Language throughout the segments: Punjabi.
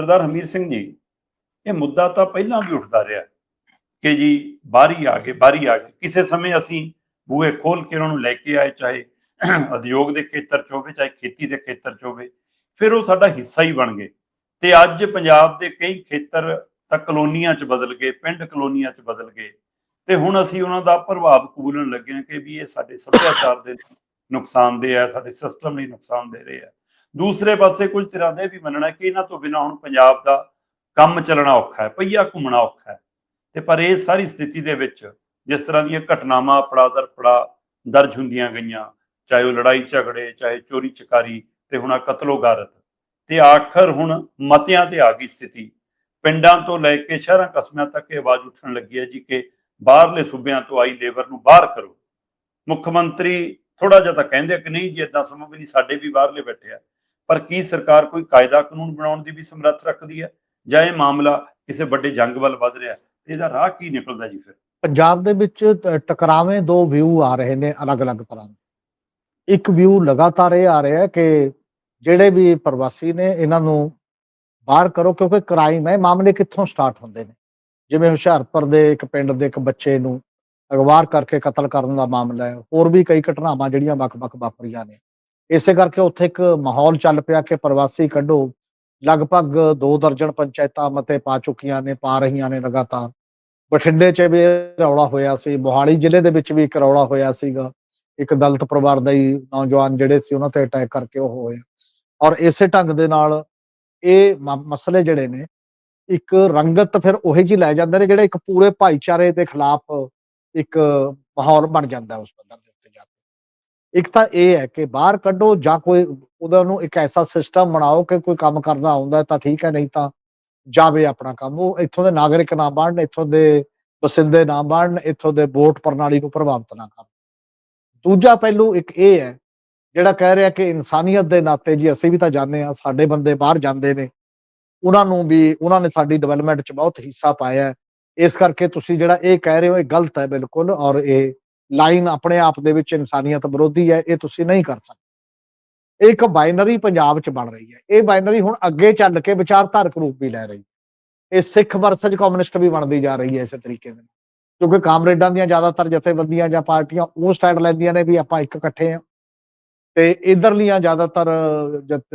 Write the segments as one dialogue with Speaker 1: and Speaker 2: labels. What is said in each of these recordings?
Speaker 1: ਸਰਦਾਰ ਹਮੀਰ ਸਿੰਘ ਜੀ, ਇਹ ਮੁੱਦਾ ਤਾਂ ਪਹਿਲਾਂ ਵੀ ਉੱਠਦਾ ਰਿਹਾ ਕਿ ਜੀ ਬਾਹਰੀ ਆ ਗਏ ਬਾਹਰੀ ਆ ਗਏ। ਕਿਸੇ ਸਮੇਂ ਅਸੀਂ ਬੂਹੇ ਖੋਲ ਕੇ ਉਹਨਾਂ ਨੂੰ ਲੈ ਕੇ ਆਏ, ਚਾਹੇ ਉਦਯੋਗ ਦੇ ਖੇਤਰ ਚ ਹੋਵੇ, ਚਾਹੇ ਖੇਤੀ ਦੇ ਖੇਤਰ ਚ ਹੋਵੇ, ਫਿਰ ਉਹ ਸਾਡਾ ਹਿੱਸਾ ਹੀ ਬਣ ਗਏ। ਤੇ ਅੱਜ ਪੰਜਾਬ ਦੇ ਕਈ ਖੇਤਰ ਤਾਂ ਕਲੋਨੀਆਂ ਚ ਬਦਲ ਗਏ, ਪਿੰਡ ਕਲੋਨੀਆਂ ਚ ਬਦਲ ਗਏ। ਤੇ ਹੁਣ ਅਸੀਂ ਉਹਨਾਂ ਦਾ ਪ੍ਰਭਾਵ ਕਬੂਲਣ ਲੱਗੇ ਹਾਂ ਕਿ ਵੀ ਇਹ ਸਾਡੇ ਸੱਭਿਆਚਾਰ ਦੇ ਨੁਕਸਾਨਦੇਹ ਆ, ਸਾਡੇ ਸਿਸਟਮ ਲਈ ਨੁਕਸਾਨ ਦੇ ਰਹੇ ਆ। ਦੂਸਰੇ ਪਾਸੇ ਕੁਝ ਤਰ੍ਹਾਂ ਦੇ ਵੀ ਮੰਨਣਾ ਕਿ ਇਹਨਾਂ ਤੋਂ ਬਿਨਾ ਹੁਣ ਪੰਜਾਬ ਦਾ ਕੰਮ ਚੱਲਣਾ ਔਖਾ ਹੈ ਪਈਆ ਘੁੰਮਣਾ ਔਖਾ ਹੈ। ਤੇ ਪਰ ਇਹ ਸਾਰੀ ਸਥਿਤੀ ਦੇ ਵਿੱਚ ਜਿਸ ਤਰ੍ਹਾਂ ਦੀਆਂ ਘਟਨਾਵਾਂ ਪੜਾਦਰ ਪੜਾ ਦਰਜ ਹੁੰਦੀਆਂ ਗਈਆਂ, ਚਾਹੇ ਉਹ ਲੜਾਈ ਝਗੜੇ, ਚਾਹੇ ਚੋਰੀ ਚਕਾਰੀ ਤੇ ਹੁਣ ਆ ਕਤਲੋ ਤੇ ਆਖਰ ਹੁਣ ਮਤਿਆਂ ਤੇ ਆ ਗਈ ਸਥਿਤੀ। ਪਿੰਡਾਂ ਤੋਂ ਲੈ ਕੇ ਸ਼ਹਿਰਾਂ ਕਸਬਿਆਂ ਤੱਕ ਇਹ ਆਵਾਜ਼ ਉੱਠਣ ਲੱਗੀ ਹੈ ਜੀ ਕਿ ਬਾਹਰਲੇ ਸੂਬਿਆਂ ਤੋਂ ਆਈ ਲੇਬਰ ਨੂੰ ਬਾਹਰ ਕਰੋ। ਮੁੱਖ ਮੰਤਰੀ ਥੋੜਾ ਜਿਹਾ ਤਾਂ ਕਹਿੰਦੇ ਕਿ ਨਹੀਂ ਜੀ ਇਦਾਂ ਸਮਝ ਵੀ ਨਹੀਂ ਸਾਡੇ ਵੀ ਬਾਹਰਲੇ ਬੈਠੇ ਆ। ਪਰ ਕੀ ਸਰਕਾਰ ਕੋਈ ਕਾਇਦਾ ਕਾਨੂੰਨ ਬਣਾਉਣ ਦੀ ਵੀ ਸਮਰੱਥ ਰੱਖਦੀ ਹੈ? ਜਾਂ ਇਹ ਮਾਮਲਾ ਕਿਸੇ ਵੱਡੇ ਜੰਗ ਵੱਲ ਵੱਧ ਰਿਹਾ ਇਹਦਾ ਰਾਹ ਕੀ ਨਿਕਲਦਾ ਜੀ ਫਿਰ?
Speaker 2: ਪੰਜਾਬ ਦੇ ਵਿੱਚ ਟਕਰਾਵੇਂ ਦੋ ਵਿਊ ਆ ਰਹੇ ਨੇ ਅਲੱਗ-ਅਲੱਗ ਤਰ੍ਹਾਂ ਦੇ। ਇੱਕ ਵਿਊ ਲਗਾਤਾਰ ਇਹ ਆ ਰਿਹਾ ਕਿ ਜਿਹੜੇ ਵੀ ਪ੍ਰਵਾਸੀ ਨੇ, ਇਹਨਾਂ ਨੂੰ ਬਾਹਰ ਕਰੋ, ਕਿਉਂਕਿ ਕ੍ਰਾਈਮ ਹੈ, ਮਾਮਲੇ ਕਿੱਥੋਂ ਸਟਾਰਟ ਹੁੰਦੇ ਨੇ? ਜਿਵੇਂ ਹੁਸ਼ਿਆਰਪੁਰ ਦੇ ਇੱਕ ਪਿੰਡ ਦੇ ਇੱਕ ਬੱਚੇ ਨੂੰ ਅਗਵਾਰ ਕਰਕੇ ਕਤਲ ਕਰਨ ਦਾ ਮਾਮਲਾ ਹੈ। ਹੋਰ ਵੀ ਕਈ ਘਟਨਾਵਾਂ ਜਿਹੜੀਆਂ ਵੱਖ-ਵੱਖ ਵਾਪਰੀਆਂ ਨੇ। ਇਸੇ ਕਰਕੇ ਉੱਥੇ ਇੱਕ ਮਾਹੌਲ ਚੱਲ ਪਿਆ ਕਿ ਪ੍ਰਵਾਸੀ ਕੱਢੋ। ਲਗਭਗ 2 ਦਰਜਨ ਪੰਚਾਇਤਾਂ ਮਤੇ ਪਾ ਚੁੱਕੀਆਂ ਨੇ, ਪਾ ਰਹੀਆਂ ਨੇ ਲਗਾਤਾਰ। ਬਠਿੰਡੇ 'ਚ ਵੀ ਰੌਲਾ ਹੋਇਆ ਸੀ, ਮੋਹਾਲੀ ਜ਼ਿਲ੍ਹੇ ਦੇ ਵਿੱਚ ਵੀ ਇੱਕ ਰੌਲਾ ਹੋਇਆ ਸੀਗਾ। ਇੱਕ ਦਲਿਤ ਪਰਿਵਾਰ ਦਾ ਹੀ ਨੌਜਵਾਨ ਜਿਹੜੇ ਸੀ ਉਹਨਾਂ ਤੇ ਅਟੈਕ ਕਰਕੇ ਉਹ ਹੋਇਆ ਔਰ ਇਸੇ ਢੰਗ ਦੇ ਨਾਲ ਇਹ ਮ- ਮਸਲੇ ਜਿਹੜੇ ਨੇ, ਇੱਕ ਰੰਗਤ ਫਿਰ ਉਹੀ ਜੀ ਲੈ ਜਾਂਦੇ ਨੇ, ਜਿਹੜੇ ਇੱਕ ਪੂਰੇ ਭਾਈਚਾਰੇ ਦੇ ਖਿਲਾਫ ਇੱਕ ਮਾਹੌਲ ਬਣ ਜਾਂਦਾ ਉਸ ਪੱਧਰ ਦੇ ਇੱਕ ਤਾਂ ਇਹ ਹੈ ਕਿ ਬਾਹਰ ਕੱਢੋ ਜਾਂ ਕੋਈ ਉਹਦਾ ਨੂੰ ਇੱਕ ਐਸਾ ਸਿਸਟਮ ਬਣਾਓ ਕਿ ਕੋਈ ਕੰਮ ਕਰਦਾ ਆਉਂਦਾ ਤਾਂ ਠੀਕ ਹੈ, ਨਹੀਂ ਤਾਂ ਜਾਵੇ ਆਪਣਾ ਕੰਮ। ਉਹ ਇੱਥੋਂ ਦੇ ਨਾਗਰਿਕ ਨਾ ਬਣਨ, ਇੱਥੋਂ ਦੇ ਵਸਿੰਦੇ ਨਾ ਬਣਨ, ਇੱਥੋਂ ਦੇ ਵੋਟ ਪ੍ਰਣਾਲੀ ਨੂੰ ਪ੍ਰਭਾਵਿਤ ਨਾ ਕਰਨ। ਦੂਜਾ ਪਹਿਲੂ ਇੱਕ ਇਹ ਹੈ, ਜਿਹੜਾ ਕਹਿ ਰਿਹਾ ਕਿ ਇਨਸਾਨੀਅਤ ਦੇ ਨਾਤੇ ਜੀ ਅਸੀਂ ਵੀ ਤਾਂ ਜਾਣਦੇ ਆ ਸਾਡੇ ਬੰਦੇ ਬਾਹਰ ਜਾਂਦੇ ਨੇ। ਉਹਨਾਂ ਨੂੰ ਵੀ, ਉਹਨਾਂ ਨੇ ਸਾਡੀ ਡਿਵੈਲਪਮੈਂਟ 'ਚ ਬਹੁਤ ਹਿੱਸਾ ਪਾਇਆ ਇਸ ਕਰਕੇ ਤੁਸੀਂ ਜਿਹੜਾ ਇਹ ਕਹਿ ਰਹੇ ਹੋ ਇਹ ਗਲਤ ਹੈ ਬਿਲਕੁਲ ਔਰ ਇਹ ਲਾਈਨ ਆਪਣੇ ਆਪ ਦੇ ਵਿੱਚ ਇਨਸਾਨੀਅਤ ਵਿਰੋਧੀ ਹੈ, ਇਹ ਤੁਸੀਂ ਨਹੀਂ ਕਰ ਸਕਦੇ। ਇਹ ਇੱਕ ਬਾਈਨਰੀ ਪੰਜਾਬ 'ਚ ਬਣ ਰਹੀ ਹੈ। ਇਹ ਬਾਈਨਰੀ ਹੁਣ ਅੱਗੇ ਚੱਲ ਕੇ ਵਿਚਾਰਧਾਰਕ ਰੂਪ ਵੀ ਲੈ ਰਹੀ। ਹੈ ਇਹ ਸਿੱਖ ਵਰਸਜ ਕਮਿਊਨਿਸਟ ਵੀ ਬਣਦੀ ਜਾ ਰਹੀ ਹੈ ਇਸੇ ਤਰੀਕੇ ਨਾਲ। ਕਿਉਂਕਿ ਕਾਮਰੇਡਾਂ ਦੀਆਂ ਜ਼ਿਆਦਾਤਰ ਜਥੇਬੰਦੀਆਂ ਜਾਂ ਪਾਰਟੀਆਂ ਉਹ ਸਟੈਂਡ ਲੈਂਦੀਆਂ ਨੇ ਵੀ ਆਪਾਂ ਇੱਕ ਇਕੱਠੇ ਆ ਤੇ ਇਧਰਲੀਆਂ ਜ਼ਿਆਦਾਤਰ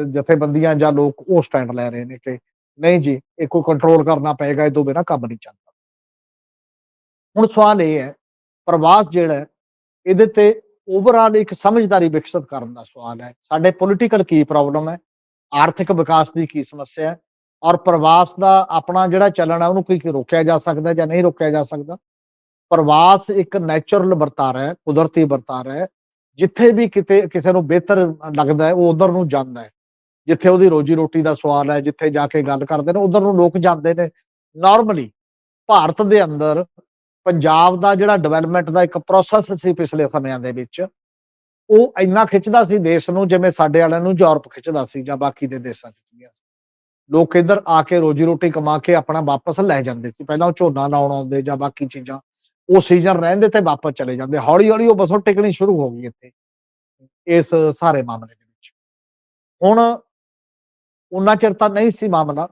Speaker 2: ਜਥੇਬੰਦੀਆਂ ਜਾਂ ਲੋਕ ਉਹ ਸਟੈਂਡ ਲੈ ਰਹੇ ਨੇ ਕਿ ਨਹੀਂ ਜੀ, ਇਹ ਕੋਈ ਕੰਟਰੋਲ ਕਰਨਾ ਪਏਗਾ, ਇਹ ਤੋਂ ਬਿਨਾਂ ਕੰਮ ਨਹੀਂ ਚੱਲਦਾ। ਹੁਣ ਸਵਾਲ ਇਹ ਹੈ ਪ੍ਰਵਾਸ ਜਿਹੜਾ ਇਹਦੇ ਤੇ ਓਵਰਆਲ ਇੱਕ ਸਮਝਦਾਰੀ ਵਿਕਸਿਤ ਕਰਨ ਦਾ ਸਵਾਲ ਹੈ। ਸਾਡੇ ਪੋਲੀਟੀਕਲ ਕੀ ਪ੍ਰੋਬਲਮ ਹੈ? ਆਰਥਿਕ ਵਿਕਾਸ ਦੀ ਕੀ ਸਮੱਸਿਆ ਹੈ? ਔਰ ਪ੍ਰਵਾਸ ਦਾ ਆਪਣਾ ਜਿਹੜਾ ਚੱਲਣ ਹੈ, ਉਹਨੂੰ ਕੀ ਰੋਕਿਆ ਜਾ ਸਕਦਾ ਜਾਂ ਨਹੀਂ ਰੋਕਿਆ ਜਾ ਸਕਦਾ? ਪ੍ਰਵਾਸ ਇੱਕ ਨੈਚੁਰਲ ਵਰਤਾਰਾ ਹੈ, ਕੁਦਰਤੀ ਵਰਤਾਰਾ ਹੈ। ਜਿੱਥੇ ਵੀ ਕਿਤੇ, ਕਿਸੇ ਨੂੰ ਬਿਹਤਰ ਲੱਗਦਾ ਹੈ, ਉਹ ਉਧਰ ਨੂੰ ਜਾਂਦਾ ਹੈ। ਜਿੱਥੇ ਉਹਦੀ ਰੋਜੀ ਰੋਟੀ ਦਾ ਸਵਾਲ ਹੈ, ਜਿੱਥੇ ਜਾ ਕੇ ਗੱਲ ਕਰਦੇ ਨੇ, ਉਧਰ ਨੂੰ ਲੋਕ ਜਾਂਦੇ ਨੇ। ਨਾਰਮਲੀ ਭਾਰਤ ਦੇ ਅੰਦਰ ਪੰਜਾਬ ਦਾ ਜਿਹੜਾ ਡਿਵੈਲਪਮੈਂਟ ਦਾ ਇੱਕ ਪ੍ਰੋਸੈਸ ਸੀ ਪਿਛਲੇ ਸਮਿਆਂ ਦੇ ਵਿੱਚ, ਉਹ ਇੰਨਾ ਖਿੱਚਦਾ ਸੀ ਦੇਸ਼ ਨੂੰ ਜਿਵੇਂ ਸਾਡੇ ਵਾਲਿਆਂ ਨੂੰ ਯੂਰਪ ਖਿੱਚਦਾ ਸੀ ਜਾਂ ਬਾਕੀ ਦੇ ਦੇਸ਼ਾਂ ਖਿੱਚਦੀਆਂ ਸੀ। ਲੋਕ ਇੱਧਰ ਆ ਕੇ ਰੋਜੀ ਰੋਟੀ ਕਮਾ ਕੇ ਆਪਣਾ ਵਾਪਸ ਲੈ ਜਾਂਦੇ ਸੀ। ਪਹਿਲਾਂ ਉਹ ਝੋਨਾ ਲਾਉਣ ਆਉਂਦੇ ਜਾਂ ਬਾਕੀ ਚੀਜ਼ਾਂ, ਉਹ ਸੀਜ਼ਨ ਰਹਿੰਦੇ ਤੇ ਵਾਪਸ ਚਲੇ ਜਾਂਦੇ। ਹੌਲੀ ਹੌਲੀ ਉਹ ਬਸੋਂ ਟਿਕਣੀ ਸ਼ੁਰੂ ਹੋ ਗਈ ਇੱਥੇ, ਇਸ ਸਾਰੇ ਮਾਮਲੇ ਦੇ ਵਿੱਚ। ਹੁਣ ਉਹਨਾਂ ਚਿਰ ਤਾਂ ਨਹੀਂ ਸੀ ਮਾਮਲਾ।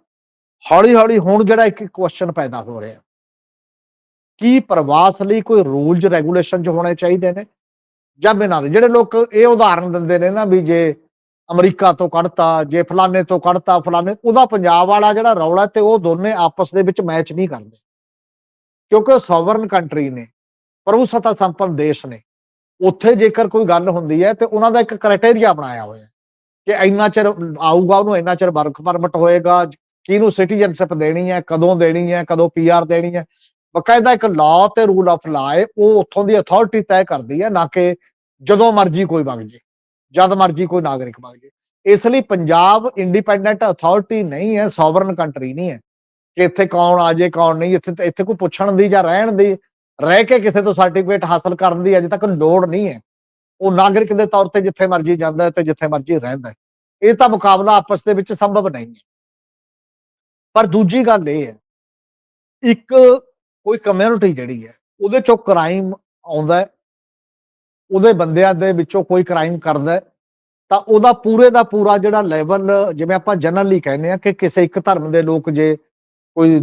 Speaker 2: ਹੌਲੀ ਹੌਲੀ ਹੁਣ ਜਿਹੜਾ ਇੱਕ ਕੁਐਸਚਨ ਪੈਦਾ ਹੋ ਰਿਹਾ। ਕੀ ਪ੍ਰਵਾਸ ਲਈ ਕੋਈ ਰੂਲਸ ਰੈਗੂਲੇਸ਼ਨ ਜੋ ਹੋਣੇ ਚਾਹੀਦੇ ਨੇ? ਜਾਂ ਬਿਨਾਂ ਜਿਹੜੇ ਲੋਕ ਇਹ ਉਦਾਹਰਨ ਦਿੰਦੇ ਨੇ ਨਾ ਵੀ ਜੇ ਅਮਰੀਕਾ ਤੋਂ ਕੱਢਤਾ, ਜੇ ਫਲਾਣੇ ਤੋਂ ਕੱਢਤਾ, ਫਲਾਣੇ, ਉਹਦਾ ਪੰਜਾਬ ਵਾਲਾ ਜਿਹੜਾ ਰੌਲਾ ਤੇ ਉਹ ਦੋਨੇ ਆਪਸ ਦੇ ਵਿੱਚ ਮੈਚ ਨਹੀਂ ਕਰਦੇ। ਕਿਉਂਕਿ ਉਹ ਸੋਵਰਨ ਕੰਟਰੀ ਨੇ ਪ੍ਰਭੂ ਸੱਤਾ ਸੰਪੰਨ ਦੇਸ਼ ਨੇ। ਉੱਥੇ ਜੇਕਰ ਕੋਈ ਗੱਲ ਹੁੰਦੀ ਹੈ ਤੇ ਉਹਨਾਂ ਦਾ ਇੱਕ ਕ੍ਰਾਈਟੇਰੀਆ ਬਣਾਇਆ ਹੋਇਆ ਹੈ ਕਿ ਇੰਨਾ ਚਿਰ ਆਊਗਾ ਉਹਨੂੰ, ਇੰਨਾ ਚਿਰ ਵਰਕ ਪਰਮਿਟ ਹੋਏਗਾ, ਕਿਹਨੂੰ ਸਿਟੀਜ਼ਨਸ਼ਿਪ ਦੇਣੀ ਹੈ, ਕਦੋਂ ਦੇਣੀ ਹੈ, ਕਦੋਂ ਪੀਆਰ ਦੇਣੀ ਹੈ। ਬਕਾਇਦਾ ਇੱਕ ਲਾਅ ਤੇ ਰੂਲ ਆਫ ਲਾਅ ਹੈ ਉਹ ਉੱਥੋਂ ਦੀ ਅਥਾਰਟੀ ਤੈਅ ਕਰਦੀ ਹੈ ਨਾ ਕਿ ਜਦੋਂ ਮਰਜ਼ੀ ਕੋਈ ਵਗ ਜੇ, ਜਦ ਮਰਜ਼ੀ ਕੋਈ ਨਾਗਰਿਕ ਵਗ ਜੇ। ਇਸ ਲਈ ਪੰਜਾਬ ਇੰਡੀਪੈਂਡੈਂਟ ਅਥਾਰਟੀ ਨਹੀਂ ਹੈ ਸੋਵਰਨ ਕੰਟਰੀ ਨਹੀਂ ਹੈ। ਕਿ ਇੱਥੇ ਕੌਣ ਆ ਜੇ, ਕੌਣ ਨਹੀਂ, ਇੱਥੇ ਇੱਥੇ ਕੋਈ ਪੁੱਛਣ ਦੀ ਜਾਂ ਰਹਿਣ ਦੀ, ਰਹਿ ਕੇ ਕਿਸੇ ਤੋਂ ਸਰਟੀਫਿਕੇਟ ਹਾਸਲ ਕਰਨ ਦੀ ਅਜੇ ਤੱਕ ਲੋੜ ਨਹੀਂ ਹੈ। ਉਹ ਨਾਗਰਿਕ ਦੇ ਤੌਰ ਤੇ ਜਿੱਥੇ ਮਰਜ਼ੀ ਜਾਂਦਾ ਤੇ ਜਿੱਥੇ ਮਰਜ਼ੀ ਰਹਿੰਦਾ ਇਹ ਤਾਂ ਮੁਕਾਬਲਾ ਆਪਸ ਦੇ ਵਿੱਚ ਸੰਭਵ ਨਹੀਂ ਹੈ। ਪਰ ਦੂਜੀ ਗੱਲ ਇਹ ਹੈ, ਇੱਕ ਕੋਈ ਕਮਿਊਨਿਟੀ ਜਿਹੜੀ ਹੈ, ਉਹਦੇ ਚੋਂ ਕ੍ਰਾਈਮ ਆਉਂਦਾ ਹੈ। ਉਹਦੇ ਬੰਦਿਆਂ ਦੇ ਵਿੱਚੋਂ ਕੋਈ ਕ੍ਰਾਈਮ ਕਰਦਾ ਹੈ। ਤਾਂ ਉਹਦਾ ਪੂਰੇ ਦਾ ਪੂਰਾ ਜਿਹੜਾ ਲੈਵਲ ਜਿਵੇਂ ਆਪਾਂ ਜਨਰਲੀ ਕਹਿੰਦੇ ਆ ਕਿ ਕਿਸੇ ਇੱਕ ਧਰਮ ਦੇ ਲੋਕ ਜੇ ਕੋਈ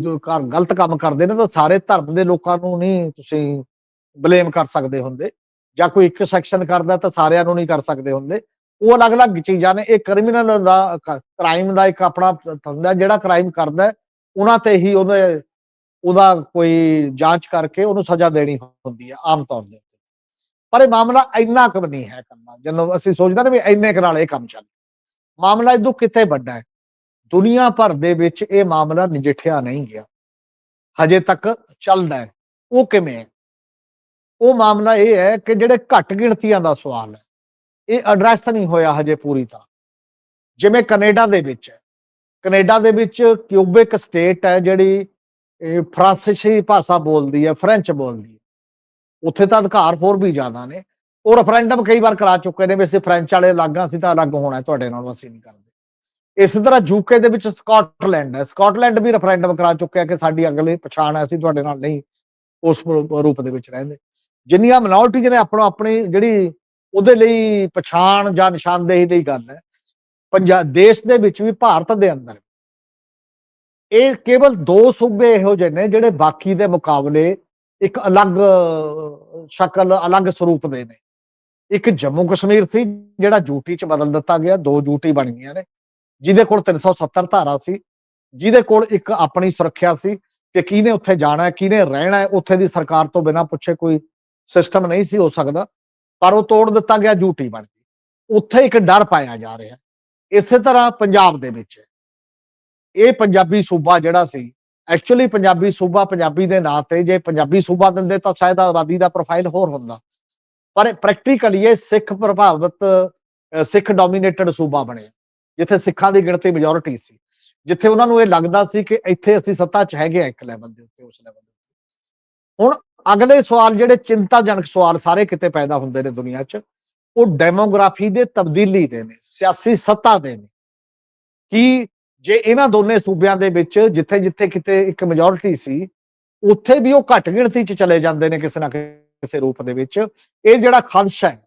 Speaker 2: ਗਲਤ ਕੰਮ ਕਰਦੇ ਨੇ ਤਾਂ ਸਾਰੇ ਧਰਮ ਦੇ ਲੋਕਾਂ ਨੂੰ ਨਹੀਂ ਤੁਸੀਂ ਬਲੇਮ ਕਰ ਸਕਦੇ ਹੁੰਦੇ। ਜਾਂ ਕੋਈ ਇੱਕ ਸੈਕਸ਼ਨ ਕਰਦਾ ਤਾਂ ਸਾਰਿਆਂ ਨੂੰ ਨਹੀਂ ਕਰ ਸਕਦੇ ਹੁੰਦੇ। ਉਹ ਅਲੱਗ-ਅਲੱਗ ਚੀਜ਼ਾਂ ਨੇ। ਇਹ ਕ੍ਰਿਮੀਨਲ ਦਾ ਕ੍ਰਾਈਮ ਦਾ ਇੱਕ ਆਪਣਾ ਹੁੰਦਾ ਜਿਹੜਾ ਕ੍ਰਾਈਮ ਕਰਦਾ ਉਹਨਾਂ ਤੇ ਹੀ ਉਹਦੇ ਉਹਦਾ ਕੋਈ ਜਾਂਚ ਕਰਕੇ ਉਹਨੂੰ ਸਜ਼ਾ ਦੇਣੀ ਹੁੰਦੀ ਹੈ ਆਮ ਤੌਰ ਦੇ ਉੱਤੇ। ਪਰ ਇਹ ਮਾਮਲਾ ਇੰਨਾ ਕੁ ਨਹੀਂ ਹੈ ਕਰਨਾ, ਜਦੋਂ ਅਸੀਂ ਸੋਚਦੇ ਨੇ ਵੀ ਇੰਨੇ ਕੁ ਨਾਲ ਇਹ ਕੰਮ ਚੱਲ ਮਾਮਲਾ ਇਦੋਂ ਕਿਤੇ ਵੱਡਾ ਹੈ? ਦੁਨੀਆ ਭਰ ਦੇ ਵਿੱਚ ਇਹ ਮਾਮਲਾ ਨਜਿੱਠਿਆ ਨਹੀਂ ਗਿਆ। ਹਜੇ ਤੱਕ ਚੱਲਦਾ ਹੈ। ਉਹ ਕਿਵੇਂ ਹੈ? ਉਹ ਮਾਮਲਾ ਇਹ ਹੈ ਕਿ ਜਿਹੜੇ ਘੱਟ ਗਿਣਤੀਆਂ ਦਾ ਸਵਾਲ ਹੈ, ਇਹ ਐਡਰੈਸ ਨਹੀਂ ਹੋਇਆ ਹਜੇ ਪੂਰੀ ਤਰ੍ਹਾਂ। ਜਿਵੇਂ ਕੈਨੇਡਾ ਦੇ ਵਿੱਚ ਹੈ। ਕੈਨੇਡਾ ਦੇ ਵਿੱਚ ਕਿਊਬਿਕ ਸਟੇਟ ਹੈ ਜਿਹੜੀ ਇਹ ਫਰਾਂਸੀਸੀ ਭਾਸ਼ਾ ਬੋਲਦੀ ਹੈ, ਫ੍ਰੈਂਚ ਬੋਲਦੀ ਹੈ। ਉੱਥੇ ਤਾਂ ਅਧਿਕਾਰ ਹੋਰ ਵੀ ਜ਼ਿਆਦਾ ਨੇ। ਉਹ ਰੈਫਰੈਂਡਮ ਕਈ ਵਾਰ ਕਰਾ ਚੁੱਕੇ ਨੇ ਵੀ ਅਸੀਂ ਫ੍ਰੈਂਚ ਵਾਲੇ ਅਲੱਗ ਹਾਂ, ਅਸੀਂ ਤਾਂ ਅਲੱਗ ਹੋਣਾ ਤੁਹਾਡੇ ਨਾਲੋਂ ਅਸੀਂ ਨਹੀਂ ਕਰਦੇ। ਇਸੇ ਤਰ੍ਹਾਂ ਯੂਕੇ ਦੇ ਵਿੱਚ ਸਕਾਟਲੈਂਡ ਹੈ। ਸਕਾਟਲੈਂਡ ਵੀ ਰੈਫਰੈਂਡਮ ਕਰਾ ਚੁੱਕਿਆ ਕਿ ਸਾਡੀ ਅਗਲੀ ਪਛਾਣ ਹੈ, ਅਸੀਂ ਤੁਹਾਡੇ ਨਾਲ ਨਹੀਂ ਉਸ ਰੂਪ ਦੇ ਵਿੱਚ ਰਹਿੰਦੇ। ਜਿੰਨੀਆਂ ਮਿਨੋਰਟੀ ਨੇ ਆਪਣਾ ਆਪਣੀ ਜਿਹੜੀ ਉਹਦੇ ਲਈ ਪਛਾਣ ਜਾਂ ਨਿਸ਼ਾਨਦੇਹੀ ਦੀ ਗੱਲ ਹੈ ਪੰਜਾਬ ਦੇਸ਼ ਦੇ ਵਿੱਚ ਵੀ ਭਾਰਤ ਦੇ ਅੰਦਰ ਇਹ ਕੇਵਲ ਦੋ ਸੂਬੇ ਇਹੋ ਜਿਹੇ ਨੇ ਜਿਹੜੇ ਬਾਕੀ ਦੇ ਮੁਕਾਬਲੇ ਇੱਕ ਅਲੱਗ ਸ਼ਕਲ, ਅਲੱਗ ਸਰੂਪ ਦੇ ਨੇ। ਇੱਕ ਜੰਮੂ ਕਸ਼ਮੀਰ ਸੀ ਜਿਹੜਾ ਯੂਟੀ ਚ ਬਦਲ ਦਿੱਤਾ ਗਿਆ, ਦੋ ਯੂਟੀ ਬਣ ਗਈਆਂ ਨੇ। ਜਿਹਦੇ ਕੋਲ 370 ਧਾਰਾ ਸੀ, ਜਿਹਦੇ ਕੋਲ ਇੱਕ ਆਪਣੀ ਸੁਰੱਖਿਆ ਸੀ ਕਿ ਕਿਹਨੇ ਉੱਥੇ ਜਾਣਾ ਹੈ, ਕਿਹਨੇ ਰਹਿਣਾ ਹੈ, ਉੱਥੇ ਦੀ ਸਰਕਾਰ ਤੋਂ ਬਿਨਾਂ ਪੁੱਛੇ ਕੋਈ ਸਿਸਟਮ ਨਹੀਂ ਸੀ ਹੋ ਸਕਦਾ। ਪਰ ਉਹ ਤੋੜ ਦਿੱਤਾ ਗਿਆ ਯੂਟੀ ਬਣ ਗਈ। ਉੱਥੇ ਇੱਕ ਡਰ ਪਾਇਆ ਜਾ ਰਿਹਾ। ਇਸੇ ਤਰ੍ਹਾਂ ਪੰਜਾਬ ਦੇ ਵਿੱਚ ਇਹ ਪੰਜਾਬੀ ਸੂਬਾ ਜਿਹੜਾ ਸੀ ਐਕਚੁਅਲੀ ਪੰਜਾਬੀ ਸੂਬਾ ਪੰਜਾਬੀ ਦੇ ਨਾਂ ਤੇ, ਜੇ ਪੰਜਾਬੀ ਸੂਬਾ ਦਿੰਦੇ ਤਾਂ ਸ਼ਾਇਦ ਆਬਾਦੀ ਦਾ ਪ੍ਰੋਫਾਈਲ ਹੋਰ ਹੁੰਦਾ। ਪਰ ਪ੍ਰੈਕਟੀਕਲੀ ਇਹ ਸਿੱਖ ਪ੍ਰਭਾਵਿਤ ਸਿੱਖ ਡੋਮੀਨੇਟਡ ਸੂਬਾ ਬਣਿਆ, ਜਿੱਥੇ ਸਿੱਖਾਂ ਦੀ ਗਿਣਤੀ ਮੈਜੋਰਿਟੀ ਸੀ। ਜਿੱਥੇ ਉਹਨਾਂ ਨੂੰ ਇਹ ਲੱਗਦਾ ਸੀ ਕਿ ਇੱਥੇ ਅਸੀਂ ਸੱਤਾ 'ਚ ਹੈਗੇ ਆ ਇੱਕ ਲੈਵਲ ਦੇ ਉੱਤੇ, ਉਸ ਲੈਵਲ ਦੇ ਹੁਣ ਅਗਲੇ ਸਵਾਲ, ਜਿਹੜੇ ਚਿੰਤਾਜਨਕ ਸਵਾਲ ਸਾਰੇ ਕਿਤੇ ਪੈਦਾ ਹੁੰਦੇ ਨੇ ਦੁਨੀਆ 'ਚ, ਉਹ ਡੈਮੋਗ੍ਰਾਫੀ ਦੇ ਤਬਦੀਲੀ ਦੇ ਨੇ, ਸਿਆਸੀ ਸੱਤਾ ਦੇ ਨੇ। ਕੀ ਜੇ ਇਹਨਾਂ ਦੋਨੇ ਸੂਬਿਆਂ ਦੇ ਵਿੱਚ ਜਿੱਥੇ ਜਿੱਥੇ ਕਿਤੇ ਇੱਕ ਮੈਜੋਰਿਟੀ ਸੀ, ਉੱਥੇ ਵੀ ਉਹ ਘੱਟ ਗਿਣਤੀ 'ਚ ਚਲੇ ਜਾਂਦੇ ਨੇ ਕਿਸੇ ਨਾ ਕਿਸੇ ਰੂਪ ਦੇ ਵਿੱਚ, ਇਹ ਜਿਹੜਾ ਖਦਸ਼ਾ ਹੈ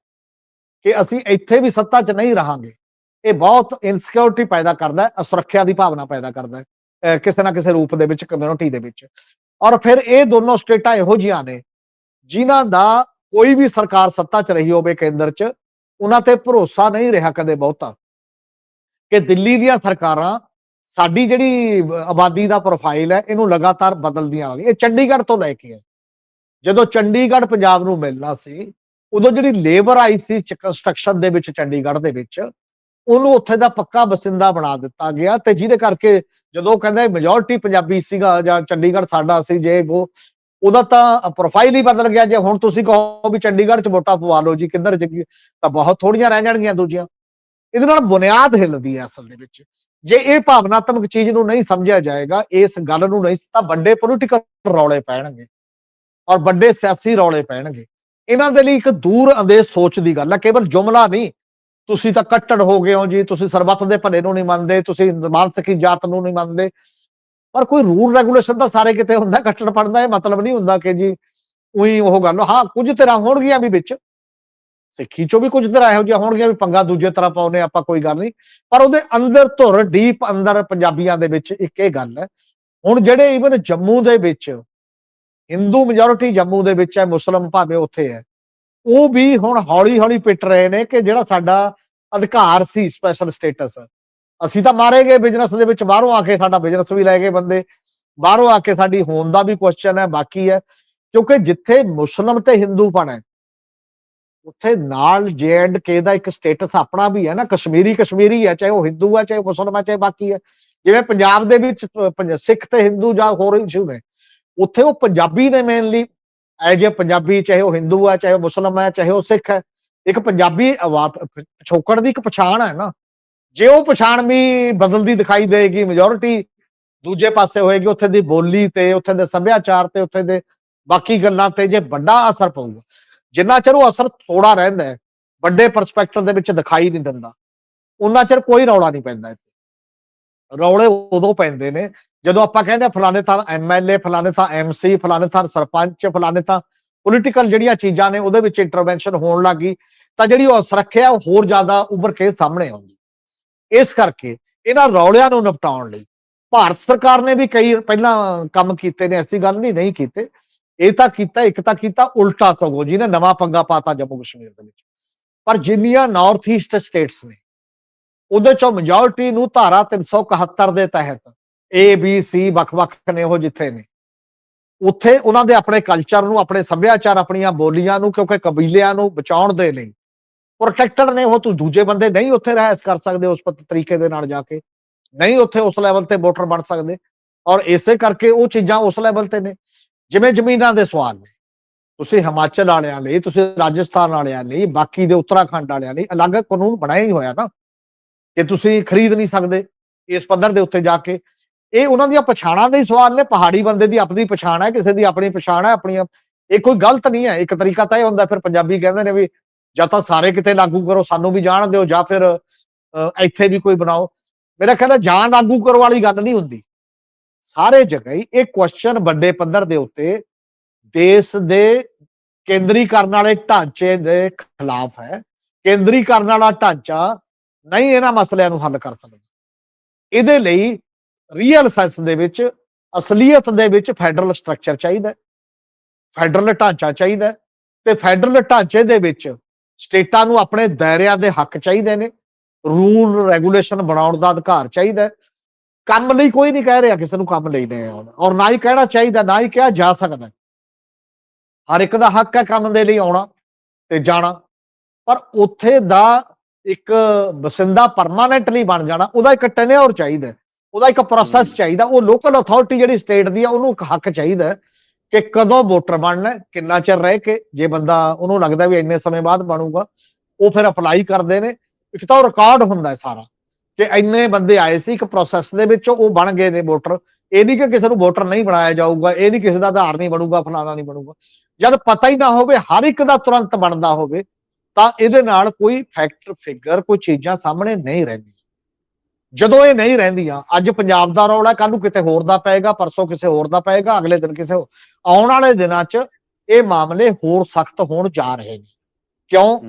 Speaker 2: ਕਿ ਅਸੀਂ ਇੱਥੇ ਵੀ ਸੱਤਾ 'ਚ ਨਹੀਂ ਰਹਾਂਗੇ, ਇਹ ਬਹੁਤ ਇਨਸਿਕਿਉਰਿਟੀ ਪੈਦਾ ਕਰਦਾ ਹੈ, ਅਸੁਰੱਖਿਆ ਦੀ ਭਾਵਨਾ ਪੈਦਾ ਕਰਦਾ ਹੈ ਕਿਸੇ ਨਾ ਕਿਸੇ ਰੂਪ ਦੇ ਵਿੱਚ ਕਮਿਊਨਿਟੀ ਦੇ ਵਿੱਚ। ਔਰ ਫਿਰ ਇਹ ਦੋਨੋਂ ਸਟੇਟਾਂ ਇਹੋ ਜੀਆਂ ਨੇ ਜਿਨ੍ਹਾਂ ਦਾ ਕੋਈ ਵੀ ਸਰਕਾਰ ਸੱਤਾ 'ਚ ਰਹੀ ਹੋਵੇ ਕੇਂਦਰ 'ਚ, ਉਹਨਾਂ ਤੇ ਭਰੋਸਾ ਨਹੀਂ ਰਿਹਾ ਕਦੇ ਬਹੁਤਾ ਕਿ ਦਿੱਲੀ ਦੀਆਂ ਸਰਕਾਰਾਂ ਸਾਡੀ ਜਿਹੜੀ ਆਬਾਦੀ ਦਾ ਪ੍ਰੋਫਾਈਲ ਹੈ, ਇਹਨੂੰ ਲਗਾਤਾਰ ਬਦਲਦੀਆਂ ਆ ਇਹ ਚੰਡੀਗੜ੍ਹ ਤੋਂ ਲੈ ਕੇ ਹੈ। ਜਦੋਂ ਚੰਡੀਗੜ੍ਹ ਪੰਜਾਬ ਨੂੰ ਮਿਲਣਾ ਸੀ, ਉਦੋਂ ਜਿਹੜੀ ਲੇਬਰ ਆਈ ਸੀ ਕੰਸਟਰਕਸ਼ਨ ਦੇ ਵਿੱਚ ਚੰਡੀਗੜ੍ਹ ਦੇ ਵਿੱਚ, ਉਹਨੂੰ ਉੱਥੇ ਦਾ ਪੱਕਾ ਬਸਿੰਦਾ ਬਣਾ ਦਿੱਤਾ ਗਿਆ ਤੇ ਜਿਹਦੇ ਕਰਕੇ ਜਦੋਂ ਉਹ ਕਹਿੰਦਾ ਮੈਜੋਰਿਟੀ ਪੰਜਾਬੀ ਸੀਗਾ ਜਾਂ ਚੰਡੀਗੜ੍ਹ ਸਾਡਾ ਸੀ, ਜੇ ਉਹ, ਉਹਦਾ ਤਾਂ ਪ੍ਰੋਫਾਈਲ ਹੀ ਬਦਲ ਗਿਆ। ਜੇ ਹੁਣ ਤੁਸੀਂ ਕਹੋ ਵੀ ਚੰਡੀਗੜ੍ਹ ਚ ਵੋਟਾਂ ਪਵਾ ਲਓ ਜੀ, ਕਿੱਧਰ ਜਗੀ ਤਾਂ ਬਹੁਤ ਥੋੜੀਆਂ ਰਹਿ ਜਾਣਗੀਆਂ ਦੂਜੀਆਂ। ਇਹਦੇ ਨਾਲ ਬੁਨਿਆਦ ਹਿੱਲਦੀ ਹੈ ਅਸਲ ਦੇ ਵਿੱਚ। ਜੇ ਇਹ ਭਾਵਨਾਤਮਕ ਚੀਜ਼ ਨੂੰ ਨਹੀਂ ਸਮਝਿਆ ਜਾਏਗਾ, ਇਸ ਗੱਲ ਨੂੰ ਨਹੀਂ, ਤਾਂ ਵੱਡੇ ਪੋਲੀਟੀਕਲ ਰੌਲੇ ਪੈਣਗੇ ਔਰ ਵੱਡੇ ਸਿਆਸੀ ਰੌਲੇ ਪੈਣਗੇ। ਇਹਨਾਂ ਦੇ ਲਈ ਇੱਕ ਦੂਰ ਅੰਦੇਸ਼ ਸੋਚ ਦੀ ਗੱਲ ਹੈ ਕੇਵਲ ਜੁਮਲਾ ਨਹੀਂ। ਤੁਸੀਂ ਤਾਂ ਕੱਟੜ ਹੋ ਗਏ ਹੋ ਜੀ, ਤੁਸੀਂ ਸਰਬੱਤ ਦੇ ਭਲੇ ਨੂੰ ਨਹੀਂ ਮੰਨਦੇ, ਤੁਸੀਂ ਮਾਨਸਿਕੀ ਜਾਤ ਨੂੰ ਨਹੀਂ ਮੰਨਦੇ। ਪਰ ਕੋਈ ਰੂਲ ਰੈਗੂਲੇਸ਼ਨ ਤਾਂ ਸਾਰੇ ਕਿਤੇ ਹੁੰਦਾ, ਕੱਟੜ ਪੜਦਾ ਇਹ ਮਤਲਬ ਨਹੀਂ ਹੁੰਦਾ ਕਿ ਜੀ ਉਹੀ ਉਹ ਗੱਲ ਹਾਂ, ਕੁਝ ਤਰ੍ਹਾਂ ਹੋਣਗੀਆਂ ਵੀ ਵਿੱਚ ਸਿੱਖੀ ਚੋਂ ਵੀ ਕੁਝ ਤਰ੍ਹਾਂ ਇਹੋ ਜਿਹਾ ਹੋਣਗੀਆਂ ਵੀ ਪੰਗਾ ਦੂਜੇ ਤਰ੍ਹਾਂ ਪਾਉਨੇ ਆਪਾਂ ਕੋਈ ਗੱਲ ਨਹੀਂ। ਪਰ ਉਹਦੇ ਅੰਦਰ ਧੁਰ, ਡੀਪ ਅੰਦਰ ਪੰਜਾਬੀਆਂ ਦੇ ਵਿੱਚ ਇੱਕ ਇਹ ਗੱਲ ਹੈ, ਹੁਣ ਜਿਹੜੇ ਇਵਨ ਜੰਮੂ ਦੇ ਵਿੱਚ ਹਿੰਦੂ ਮੈਜੋਰਿਟੀ ਜੰਮੂ ਦੇ ਵਿੱਚ ਹੈ, ਮੁਸਲਮ ਭਾਵੇਂ ਉੱਥੇ ਹੈ, ਉਹ ਵੀ ਹੁਣ ਹੌਲੀ ਹੌਲੀ ਪਿੱਟ ਰਹੇ ਨੇ ਕਿ ਜਿਹੜਾ ਸਾਡਾ ਅਧਿਕਾਰ ਸੀ ਸਪੈਸ਼ਲ ਸਟੇਟਸ ਅਸੀਂ ਤਾਂ ਮਾਰੇ ਗਏ ਬਿਜ਼ਨਸ ਦੇ ਵਿੱਚ, ਬਾਹਰੋਂ ਆ ਕੇ ਸਾਡਾ ਬਿਜ਼ਨਸ ਵੀ ਲੈ ਗਏ ਬੰਦੇ, ਬਾਹਰੋਂ ਆ ਕੇ ਸਾਡੀ ਹੋਣ ਦਾ ਵੀ ਕੁਐਸਚਨ ਹੈ, ਬਾਕੀ ਹੈ, ਕਿਉਂਕਿ ਜਿੱਥੇ ਮੁਸਲਮ ਤੇ ਹਿੰਦੂ ਪਣ ਹੈ ਉੱਥੇ ਨਾਲ ਜੇ ਐਂਡ ਕੇ ਦਾ ਇੱਕ ਸਟੇਟਸ ਆਪਣਾ ਵੀ ਹੈ ਨਾ, ਕਸ਼ਮੀਰੀ ਕਸ਼ਮੀਰੀ ਹੈ, ਚਾਹੇ ਉਹ ਹਿੰਦੂ ਹੈ, ਚਾਹੇ ਮੁਸਲਮਾਨ ਹੈ ਚਾਹੇ ਬਾਕੀ ਹੈ। ਜਿਵੇਂ ਪੰਜਾਬ ਦੇ ਵਿੱਚ ਸਿੱਖ ਤੇ ਹਿੰਦੂ ਜਾਂ ਹੋਰ ਇਸ਼ੂ ਨੇ, ਉੱਥੇ ਉਹ ਪੰਜਾਬੀ ਨੇ ਮੇਨਲੀ ਐਜ ਪੰਜਾਬੀ, ਚਾਹੇ ਉਹ ਹਿੰਦੂ ਹੈ, ਚਾਹੇ ਉਹ ਮੁਸਲਮ ਹੈ, ਚਾਹੇ ਉਹ ਸਿੱਖ ਹੈ, ਇੱਕ ਪੰਜਾਬੀ ਆਵਾ- ਪਿਛੋਕੜ ਦੀ ਇੱਕ ਪਛਾਣ ਹੈ ਨਾ। ਜੇ ਉਹ ਪਛਾਣ ਵੀ ਬਦਲਦੀ ਦਿਖਾਈ ਦੇਗੀ ਮੈਜੋਰਿਟੀ ਦੂਜੇ ਪਾਸੇ ਹੋਏਗੀ ਉੱਥੇ ਦੀ ਬੋਲੀ ਤੇ, ਉੱਥੇ ਦੇ ਸੱਭਿਆਚਾਰ ਤੇ, ਉੱਥੇ ਦੇ ਬਾਕੀ ਗੱਲਾਂ ਤੇ ਜੇ ਵੱਡਾ ਅਸਰ ਪਊਗਾ। ਜਿੰਨਾ ਚਿਰ ਉਹ ਅਸਰ ਥੋੜਾ ਰਹਿੰਦਾ ਹੈ, ਵੱਡੇ ਪਰਸਪੈਕਟਿਵ ਦੇ ਵਿੱਚ ਦਿਖਾਈ ਨਹੀਂ ਦਿੰਦਾ ਉਹਨਾਂ ਚਿਰ ਕੋਈ ਰੌਲਾ ਨਹੀਂ ਪੈਂਦਾ ਇੱਥੇ। ਰੌਲੇ ਉਦੋਂ ਪੈਂਦੇ ਨੇ ਜਦੋਂ ਆਪਾਂ ਕਹਿੰਦੇ ਫਲਾਣੇ ਥਾਂ ਐਮਐਲਏ ਫਲਾਣੇ ਥਾਂ ਐਮਸੀ ਫਲਾਣੇ ਥਾਂ ਸਰਪੰਚ, ਫਲਾਣੇ ਥਾਂ ਪੋਲੀਟੀਕਲ ਜਿਹੜੀਆਂ ਚੀਜ਼ਾਂ ਨੇ ਉਹਦੇ ਵਿੱਚ ਇੰਟਰਵੈਂਸ਼ਨ ਹੋਣ ਲੱਗੀ ਤਾਂ ਜਿਹੜੀ ਉਹ ਸੁਰੱਖਿਆ ਉਹ ਹੋਰ ਜ਼ਿਆਦਾ ਉੱਭਰ ਕੇ ਸਾਹਮਣੇ ਆਉਂਦੀ। ਇਸ ਕਰਕੇ ਇਹਨਾਂ ਰੌਲਿਆਂ ਨੂੰ ਨਿਪਟਾਉਣ ਲਈ ਭਾਰਤ ਸਰਕਾਰ ਨੇ ਵੀ ਕਈ ਪਹਿਲਾਂ ਕੰਮ ਕੀਤੇ ਨੇ, ਐਸੀ ਗੱਲ ਨਹੀਂ ਨਹੀਂ ਕੀਤੇ। ਇਹ ਤਾਂ ਕੀਤਾ, ਇੱਕ ਤਾਂ ਕੀਤਾ, ਉਲਟਾ ਸਗੋਂ ਜਿਹਨੇ ਨਵਾਂ ਪੰਗਾ ਪਾਤਾ ਜੰਮੂ ਕਸ਼ਮੀਰ ਦੇ ਵਿੱਚ। ਪਰ ਜਿੰਨੀਆਂ ਨਾਰਥ ਈਸਟ ਸਟੇਟਸ ਨੇ, ਉਹਦੇ ਚੋਂ ਮੈਜੋਰਟੀ ਨੂੰ ਧਾਰਾ 371 ਦੇ ਤਹਿਤ ਏ ਬੀ ਸੀ ਵੱਖ-ਵੱਖ ਨੇ ਉਹ ਜਿੱਥੇ ਨੇ। ਉੱਥੇ ਉਹਨਾਂ ਦੇ ਆਪਣੇ ਕਲਚਰ ਨੂੰ, ਆਪਣੇ ਸੱਭਿਆਚਾਰ, ਆਪਣੀਆਂ ਬੋਲੀਆਂ ਨੂੰ, ਕਿਉਂਕਿ ਕਬੀਲਿਆਂ ਨੂੰ ਬਚਾਉਣ ਦੇ ਲਈ ਪ੍ਰੋਟੈਕਟਡ ਨੇ ਉਹ, ਤੂੰ ਦੂਜੇ ਬੰਦੇ ਨਹੀਂ ਉੱਥੇ ਰਹਿਸ ਕਰ ਸਕਦੇ ਉਸ ਤਰੀਕੇ ਦੇ ਨਾਲ ਜਾ ਕੇ। ਨਹੀਂ ਉੱਥੇ ਉਸ ਲੈਵਲ ਤੇ ਵੋਟਰ ਬਣ ਸਕਦੇ। ਔਰ ਇਸੇ ਕਰਕੇ ਉਹ ਚੀਜ਼ਾਂ ਉਸ ਲੈਵਲ ਤੇ ਨੇ। ਜਿਵੇਂ ਜ਼ਮੀਨਾਂ ਦੇ ਸਵਾਲ ਨੇ। ਤੁਸੀਂ ਹਿਮਾਚਲ ਵਾਲਿਆਂ ਲਈ, ਤੁਸੀਂ ਰਾਜਸਥਾਨ ਵਾਲਿਆਂ ਲਈ, ਬਾਕੀ ਦੇ ਉੱਤਰਾਖੰਡ ਵਾਲਿਆਂ ਲਈ ਅਲੱਗ ਕਾਨੂੰਨ ਬਣਾਇਆ ਹੀ ਹੋਇਆ ਨਾ। ਕਿ ਤੁਸੀਂ ਖਰੀਦ ਨਹੀਂ ਸਕਦੇ ਇਸ ਪੱਧਰ ਦੇ ਉੱਤੇ ਜਾ ਕੇ, ਇਹ ਉਹਨਾਂ ਦੀਆਂ ਪਛਾਣਾਂ ਦੇ ਹੀ ਸਵਾਲ ਨੇ। ਪਹਾੜੀ ਬੰਦੇ ਦੀ ਆਪਣੀ ਪਛਾਣ ਹੈ, ਕਿਸੇ ਦੀ ਆਪਣੀ ਪਛਾਣ ਹੈ, ਆਪਣੀਆਂ। ਇਹ ਕੋਈ ਗਲਤ ਨਹੀਂ ਹੈ। ਇੱਕ ਤਰੀਕਾ ਤਾਂ ਇਹ ਹੁੰਦਾ, ਫਿਰ ਪੰਜਾਬੀ ਕਹਿੰਦੇ ਨੇ ਵੀ ਜਾਂ ਤਾਂ ਸਾਰੇ ਕਿਤੇ ਲਾਗੂ ਕਰੋ, ਸਾਨੂੰ ਵੀ ਜਾਣ ਦਿਓ ਜਾਂ ਫਿਰ ਇੱਥੇ ਵੀ ਕੋਈ ਬਣਾਓ। ਮੇਰਾ ਖਿਆਲ ਹੈ ਜਾਂ ਲਾਗੂ ਕਰਨ ਵਾਲੀ ਗੱਲ ਨਹੀਂ ਹੁੰਦੀ। ਸਾਰੇ ਜਗ੍ਹਾ ਹੀ ਇਹ ਕੁਐਸਚਨ ਵੱਡੇ ਪੱਧਰ ਦੇ ਉੱਤੇ ਦੇਸ਼ ਦੇ ਕੇਂਦਰੀਕਰਨ ਵਾਲੇ ਢਾਂਚੇ ਦੇ ਖਿਲਾਫ ਹੈ। ਕੇਂਦਰੀਕਰਨ ਵਾਲਾ ਢਾਂਚਾ ਨਹੀਂ ਇਹਨਾਂ ਮਸਲਿਆਂ ਨੂੰ ਹੱਲ ਕਰ ਸਕਦਾ। ਇਹਦੇ ਲਈ ਰੀਅਲ ਸੈਂਸ ਦੇ ਵਿੱਚ, ਅਸਲੀਅਤ ਦੇ ਵਿੱਚ ਫੈਡਰਲ ਸਟਰਕਚਰ ਚਾਹੀਦਾ ਫੈਡਰਲ ਢਾਂਚਾ ਚਾਹੀਦਾ ਤੇ ਫੈਡਰਲ ਢਾਂਚੇ ਦੇ ਵਿੱਚ ਸਟੇਟਾਂ ਨੂੰ ਆਪਣੇ ਦਾਇਰਿਆਂ ਦੇ ਹੱਕ ਚਾਹੀਦੇ ਨੇ। ਰੂਲ ਰੈਗੂਲੇਸ਼ਨ ਬਣਾਉਣ ਦਾ ਅਧਿਕਾਰ ਚਾਹੀਦਾ ਕੰਮ ਲਈ ਕੋਈ ਨਹੀਂ ਕਹਿ ਰਿਹਾ ਕਿਸੇ ਨੂੰ ਕੰਮ ਲਈ ਆਉਣਾ ਔਰ ਨਾ ਹੀ ਕਹਿਣਾ ਚਾਹੀਦਾ ਨਾ ਹੀ ਕਿਹਾ ਜਾ ਸਕਦਾ। ਹਰ ਇੱਕ ਦਾ ਹੱਕ ਹੈ ਕੰਮ ਦੇ ਲਈ ਆਉਣਾ ਤੇ ਜਾਣਾ। ਪਰ ਉੱਥੇ ਦਾ ਇੱਕ ਬਸਿੰਦਾ ਪਰਮਾਨੈਂਟਲੀ ਬਣ ਜਾਣਾ ਉਹਦਾ ਇੱਕ ਟੈਨਿਓਰ ਚਾਹੀਦਾ ਉਹਦਾ ਇੱਕ ਪ੍ਰੋਸੈਸ। ਚਾਹੀਦਾ। ਉਹ ਲੋਕਲ ਅਥਾਰਟੀ ਜਿਹੜੀ ਸਟੇਟ ਦੀ ਆ ਉਹਨੂੰ ਇੱਕ ਹੱਕ ਚਾਹੀਦਾ ਕਿ ਕਦੋਂ ਵੋਟਰ ਬਣਨਾ ਕਿੰਨਾ ਚਿਰ ਰਹਿ ਕੇ ਜੇ ਬੰਦਾ ਉਹਨੂੰ ਲੱਗਦਾ ਵੀ ਇੰਨੇ ਸਮੇਂ ਬਾਅਦ ਬਣੂਗਾ ਉਹ ਫਿਰ ਅਪਲਾਈ ਕਰਦੇ ਨੇ। ਇੱਕ ਤਾਂ ਉਹ ਰਿਕਾਰਡ ਹੁੰਦਾ ਸਾਰਾ। ਕਿ ਇੰਨੇ ਬੰਦੇ ਆਏ ਸੀ ਇੱਕ ਪ੍ਰੋਸੈਸ ਦੇ ਵਿੱਚ ਉਹ ਬਣ ਗਏ ਨੇ ਵੋਟਰ। ਇਹ ਨਹੀਂ ਕਿ ਕਿਸੇ ਨੂੰ ਵੋਟਰ ਨਹੀਂ ਬਣਾਇਆ ਜਾਊਗਾ ਇਹ ਨਹੀਂ ਕਿਸੇ ਦਾ ਆਧਾਰ ਨਹੀਂ ਬਣੂਗਾ ਫਲਾਣਾ ਨਹੀਂ ਬਣੂਗਾ। ਜਦ ਪਤਾ ਹੀ ਨਾ ਹੋਵੇ ਹਰ ਇੱਕ ਦਾ ਤੁਰੰਤ ਬਣਦਾ ਹੋਵੇ ਤਾਂ ਇਹਦੇ ਨਾਲ ਕੋਈ ਫੈਕਟਰ ਫਿਗਰ ਕੋਈ ਚੀਜ਼ਾਂ ਸਾਹਮਣੇ ਨਹੀਂ ਰਹਿੰਦੀਆਂ। ਜਦੋਂ ਇਹ ਨਹੀਂ ਰਹਿੰਦੀਆਂ ਅੱਜ ਪੰਜਾਬ ਦਾ ਰੌਲਾ ਕੱਲ ਨੂੰ ਕਿਤੇ ਹੋਰ ਦਾ ਪਏਗਾ ਪਰਸੋਂ ਕਿਸੇ ਹੋਰ ਦਾ ਪਏਗਾ ਅਗਲੇ ਦਿਨ ਕਿਸੇ ਆਉਣ ਵਾਲੇ ਦਿਨਾਂ 'ਚ ਇਹ ਮਾਮਲੇ ਹੋਰ ਸਖਤ ਹੋਣ ਜਾ ਰਹੇ ਨੇ। ਕਿਉਂ?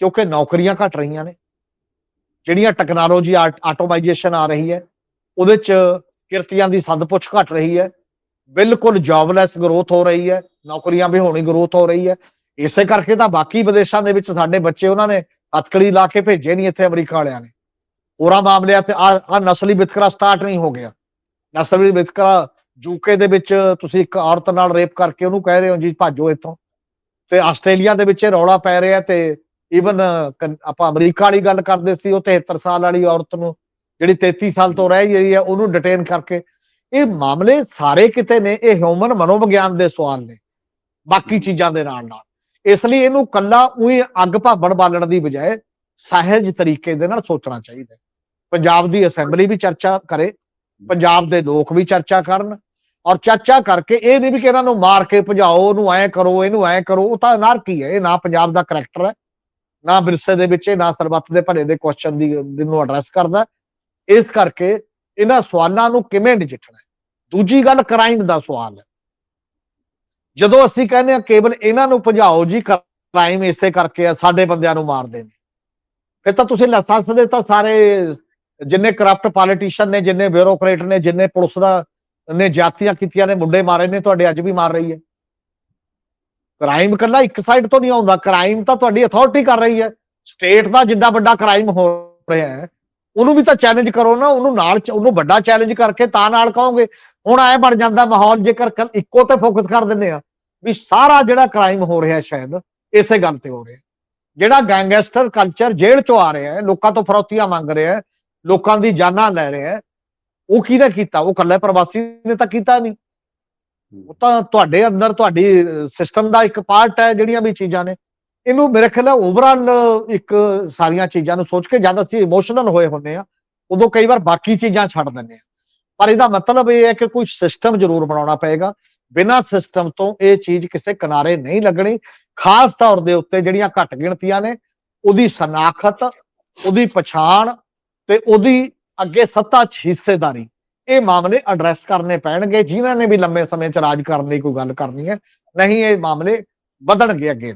Speaker 2: ਕਿਉਂਕਿ ਨੌਕਰੀਆਂ ਘਟ ਰਹੀਆਂ ਨੇ। ਜਿਹੜੀਆਂ ਟੈਕਨੋਲੋਜੀ ਆਟੋਮਾਈਜੇਸ਼ਨ ਆ ਰਹੀ ਹੈ, ਉਹਦੇ ਚ ਕਿਰਤੀਆਂ ਦੀ ਸਦਪੁੱਛ ਘਟ ਰਹੀ ਹੈ, ਬਿਲਕੁਲ ਜੌਬਲੈਸ ਗਰੋਥ ਹੋ ਰਹੀ ਹੈ, ਨੌਕਰੀਆਂ ਵੀ ਹੋਣੀ ਗਰੋਥ ਹੋ ਰਹੀ ਹੈ। ਇਸੇ ਕਰਕੇ ਤਾਂ ਬਾਕੀ ਵਿਦੇਸ਼ਾਂ ਦੇ ਵਿੱਚ ਸਾਡੇ ਬੱਚੇ ਉਹਨਾਂ ਨੇ ਹੱਥਕੜੀ ਲਾ ਕੇ ਭੇਜੇ ਨਹੀਂ ਇੱਥੇ ਅਮਰੀਕਾ ਵਾਲਿਆਂ ਨੇ। ਹੋਰਾਂ ਮਾਮਲਿਆਂ ਤੇ ਆ ਆ ਨਸਲੀ ਵਿਤਕਰਾ ਸਟਾਰਟ ਨਹੀਂ ਹੋ ਗਿਆ। ਨਸਲੀ ਵਿਤਕਰਾ ਯੂਕੇ ਦੇ ਵਿੱਚ ਤੁਸੀਂ ਇੱਕ ਔਰਤ ਨਾਲ ਰੇਪ ਕਰਕੇ ਉਹਨੂੰ ਕਹਿ ਰਹੇ ਹੋ ਜੀ, ਭਾਜੋ ਇੱਥੋਂ। ਤੇ ਆਸਟ੍ਰੇਲੀਆ ਦੇ ਵਿੱਚ ਰੌਲਾ ਪੈ ਰਿਹਾ ਤੇ ਈਵਨ ਆਪਾਂ ਅਮਰੀਕਾ ਵਾਲੀ ਗੱਲ ਕਰਦੇ ਸੀ ਉਹ 73 ਸਾਲ ਵਾਲੀ ਔਰਤ ਨੂੰ ਜਿਹੜੀ 33 ਸਾਲ ਤੋਂ ਰਹਿ ਗਈ ਹੈ ਉਹਨੂੰ ਡਿਟੇਨ ਕਰਕੇ ਇਹ ਮਾਮਲੇ ਸਾਰੇ ਕਿਤੇ ਨੇ ਇਹ ਹਿਊਮਨ ਮਨੋਵਿਗਿਆਨ ਦੇ ਸਵਾਲ ਨੇ ਬਾਕੀ। ਚੀਜ਼ਾਂ ਦੇ ਨਾਲ ਨਾਲ ਇਸ ਲਈ ਇਹਨੂੰ ਕੱਲਾ ਉਹੀ ਅੱਗ ਭਾਬਣ ਬਾਲਣ ਦੀ ਬਜਾਏ ਸਹਿਜ ਤਰੀਕੇ ਦੇ ਨਾਲ ਸੋਚਣਾ ਚਾਹੀਦਾ ਹੈ। ਪੰਜਾਬ ਦੀ ਅਸੈਂਬਲੀ ਵੀ ਚਰਚਾ ਕਰੇ ਪੰਜਾਬ ਦੇ ਲੋਕ ਵੀ ਚਰਚਾ ਕਰਨ ਔਰ ਚਰਚਾ ਕਰਕੇ ਇਹ ਨਹੀਂ ਵੀ ਕਿ ਇਹਨਾਂ ਨੂੰ ਮਾਰ ਕੇ ਭਜਾਓ ਉਹਨੂੰ ਐ ਕਰੋ ਇਹਨੂੰ ਐ ਕਰੋ ਉਹ ਤਾਂ ਅਨਾਰਕੀ ਹੈ ਇਹ ਨਾ ਪੰਜਾਬ ਦਾ ਕਰੈਕਟਰ ਹੈ ਨਾ ਵਿਰਸੇ ਦੇ ਵਿੱਚ, ਨਾ ਸਰਬੱਤ ਦੇ ਭਲੇ ਦੇ ਕੁਐਸਚਨ ਦੀ ਦੀ ਨੂੰ ਐਡਰੈਸ ਕਰਦਾ। ਇਸ ਕਰਕੇ ਇਹਨਾਂ ਸਵਾਲਾਂ ਨੂੰ ਕਿਵੇਂ ਨਜਿੱਠਣਾ ਦੂਜੀ ਗੱਲ ਕ੍ਰਾਈਮ ਦਾ ਸਵਾਲ ਹੈ। ਜਦੋਂ ਅਸੀਂ ਕਹਿੰਦੇ ਆ ਕੇਵਲ ਇਹਨਾਂ ਨੂੰ ਭਜਾਓ ਜੀ ਕ੍ਰਾਈਮ ਇਸੇ ਕਰਕੇ ਆ, ਸਾਡੇ ਬੰਦਿਆਂ ਨੂੰ ਮਾਰਦੇ ਨੇ। ਫਿਰ ਤਾਂ ਤੁਸੀਂ ਲਾਇਸੈਂਸ ਦੇ ਤਾਂ ਸਾਰੇ ਜਿੰਨੇ ਕਰਪਟ ਪੋਲੀਟੀਸ਼ੀਅਨ ਨੇ, ਜਿੰਨੇ ਬਿਊਰੋਕਰੇਟ ਨੇ, ਜਿੰਨੇ ਪੁਲਿਸ ਦਾ, ਨੇ ਜਾਤੀਆਂ ਕੀਤੀਆਂ ਨੇ, ਮੁੰਡੇ ਮਾਰੇ ਨੇ, ਤੁਹਾਡੇ ਅੱਜ ਵੀ ਮਾਰ ਰਹੀ ਹੈ। ਕ੍ਰਾਈਮ ਕੱਲਾ ਇੱਕ ਸਾਈਡ ਤੋਂ ਨਹੀਂ ਆਉਂਦਾ। ਕ੍ਰਾਈਮ ਤਾਂ ਤੁਹਾਡੀ ਅਥਾਰਟੀ ਕਰ ਰਹੀ ਹੈ। ਸਟੇਟ ਦਾ ਜਿੱਡਾ ਵੱਡਾ ਕ੍ਰਾਈਮ ਹੋ ਰਿਹਾ ਹੈ, ਉਹਨੂੰ ਵੀ ਤਾਂ ਚੈਲੰਜ ਕਰੋ ਨਾ, ਉਹਨੂੰ ਨਾਲ ਉਹਨੂੰ ਵੱਡਾ ਚੈਲੰਜ ਕਰਕੇ ਤਾਂ ਨਾਲ ਕਹੋਗੇ। ਹੁਣ ਐ ਬਣ ਜਾਂਦਾ ਮਾਹੌਲ, ਜੇਕਰ ਇੱਕੋ ਤੇ ਫੋਕਸ ਕਰ ਦਿੰਦੇ ਆ ਵੀ ਸਾਰਾ ਜਿਹੜਾ ਕ੍ਰਾਈਮ ਹੋ ਰਿਹਾ ਸ਼ਾਇਦ, ਇਸੇ ਗੱਲ ਤੇ ਹੋ ਰਿਹਾ। ਜਿਹੜਾ ਗੈਂਗਸਟਰ ਕਲਚਰ ਜੇਲ੍ਹ ਚੋਂ ਆ ਰਿਹਾ ਹੈ, ਲੋਕਾਂ ਤੋਂ ਫਰੌਤੀਆਂ ਮੰਗ ਰਿਹਾ ਹੈ, ਲੋਕਾਂ ਦੀ ਜਾਨਾਂ ਲੈ ਰਿਹਾ ਹੈ, ਉਹ ਕਿਹਦਾ ਕੀਤਾ? ਉਹ ਕੱਲੇ ਪ੍ਰਵਾਸੀ ਨੇ ਤਾਂ ਕੀਤਾ ਨਹੀਂ। ਉਹ ਤਾਂ ਤੁਹਾਡੇ ਅੰਦਰ ਤੁਹਾਡੀ ਸਿਸਟਮ ਦਾ ਇੱਕ ਪਾਰਟ ਹੈ ਜਿਹੜੀਆਂ ਵੀ ਚੀਜ਼ਾਂ ਨੇ। ਇਹਨੂੰ ਮੇਰੇ ਖਿਆਲ ਓਵਰਆਲ ਇੱਕ ਸਾਰੀਆਂ ਚੀਜ਼ਾਂ ਨੂੰ ਸੋਚ ਕੇ ਜਦ ਅਸੀਂ ਇਮੋਸ਼ਨਲ ਹੋਏ ਹੁੰਨੇ ਆ ਉਦੋਂ ਕਈ ਵਾਰ ਬਾਕੀ ਚੀਜ਼ਾਂ ਛੱਡ ਦਿੰਦੇ ਆ ਪਰ ਇਹਦਾ ਮਤਲਬ ਇਹ ਹੈ ਕਿ ਕੋਈ ਸਿਸਟਮ ਜ਼ਰੂਰ ਬਣਾਉਣਾ ਪਏਗਾ। ਬਿਨਾਂ ਸਿਸਟਮ ਤੋਂ ਇਹ ਚੀਜ਼ ਕਿਸੇ ਕਿਨਾਰੇ ਨਹੀਂ ਲੱਗਣੀ। ਖਾਸ ਤੌਰ ਦੇ ਉੱਤੇ ਜਿਹੜੀਆਂ ਘੱਟ ਗਿਣਤੀਆਂ ਨੇ, ਉਹਦੀ ਸਨਾਖਤ, ਉਹਦੀ ਪਛਾਣ ਤੇ ਉਹਦੀ ਅੱਗੇ ਸੱਤਾ 'ਚ ਹਿੱਸੇਦਾਰੀ। ਇਹ ਮਾਮਲੇ ਐਡਰੈਸ ਕਰਨੇ ਪੈਣਗੇ, ਜਿਨ੍ਹਾਂ ਨੇ ਵੀ ਲੰਮੇ ਸਮੇਂ 'ਚ ਰਾਜ ਕਰਨ ਲਈ ਕੋਈ ਗੱਲ ਕਰਨੀ ਹੈ, ਨਹੀਂ ਇਹ ਮਾਮਲੇ ਵਧਣਗੇ ਅੱਗੇ।